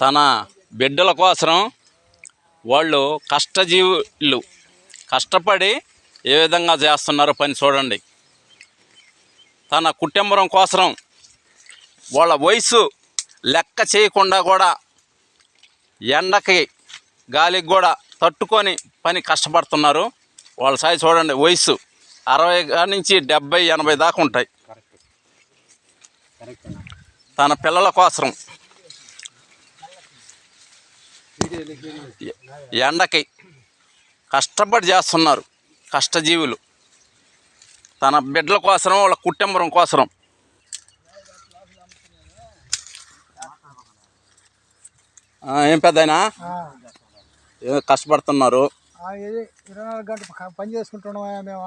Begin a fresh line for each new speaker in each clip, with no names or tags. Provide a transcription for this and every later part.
తన బిడ్డల కోసం వాళ్ళు కష్టజీవులు కష్టపడి ఏ విధంగా చేస్తున్నారో పని చూడండి. తన కుటుంబం కోసం వాళ్ళ వయసు లెక్క చేయకుండా కూడా ఎండకి గాలికి కూడా తట్టుకొని పని కష్టపడుతున్నారు. వాళ్ళ సాయి చూడండి వయసు అరవై నుంచి డెబ్బై ఎనభై దాకా ఉంటాయి. తన పిల్లల కోసం ఎండకి కష్టపడి చేస్తున్నారు కష్టజీవులు. తన బిడ్డల కోసం వాళ్ళ కుటుంబం కోసం ఆ, ఏం పెద్దయినా కష్టపడుతున్నారు.
ఇరవై నాలుగు గంటలు పని చేసుకుంటున్నాం మేము?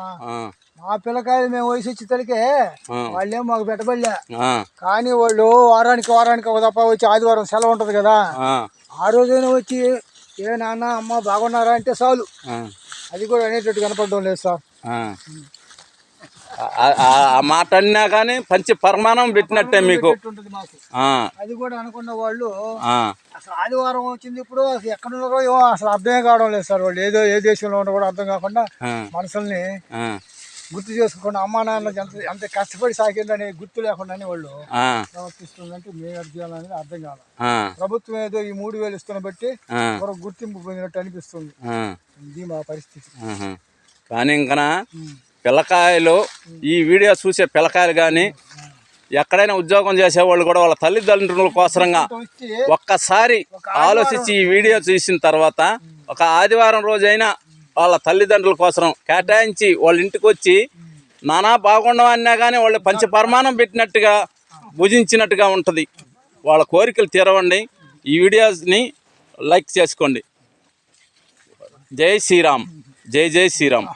మా పిల్లకాయలు మేము వయసు వచ్చి తలికే వాళ్ళేం మాకు పెట్టబడలే. కానీ వాళ్ళు వారానికి వారానికి ఒక తప్ప వచ్చి ఆదివారం సెలవు ఉంటుంది కదా.
ఆ,
రోజైనా వచ్చి ఏ నాన్న అమ్మ బాగున్నారా? అంటే చాలు. అది కూడా అనేటట్టు కనపడడం లేదు సార్.
ఆ. మాట అన్నా కానీ పంచి పరిమాణం పెట్టినట్టే మీకు.
అది కూడా అనుకున్న వాళ్ళు అసలు ఆదివారం వచ్చింది ఇప్పుడు అసలు ఎక్కడ ఉన్నారో అసలు అర్థమే కావడం లేదు సార్ వాళ్ళు. ఏదో ఏ దేశంలో ఉన్నారో కూడా అర్థం కాకుండా
ఆ,
గుర్తు చేసుకోకుండా అమ్మా నాన్న ఎంత ఎంత కష్టపడి సాగిందని గుర్తు లేకుండానే వాళ్ళు ప్రవర్తిస్తుందంటే మేము అర్థం చేయాలనేది అర్థం
ఆ,
ప్రభుత్వం ఏదో ఈ మూడు వేలు ఇస్తున్న బట్టి గుర్తింపు పొందినట్టు అనిపిస్తుంది. ఇది మా పరిస్థితి.
కానీ ఇంకా పిల్లకాయలు ఈ వీడియో చూసే పిల్లకాయలు కానీ ఎక్కడైనా ఉద్యోగం చేసేవాళ్ళు కూడా వాళ్ళ తల్లిదండ్రుల కోసరంగా ఒక్కసారి ఆలోచించి ఈ వీడియో చూసిన తర్వాత ఒక ఆదివారం రోజైనా వాళ్ళ తల్లిదండ్రుల కోసం కేటాయించి వాళ్ళ ఇంటికి వచ్చి నానా బాగుండం అన్నా కానీ వాళ్ళు పంచపరమానం పెట్టినట్టుగా భుజించినట్టుగా ఉంటుంది. వాళ్ళ కోరికలు తీరవండి. ఈ వీడియోస్ని లైక్ చేసుకోండి. జై శ్రీరామ్. జై జై శ్రీరామ్.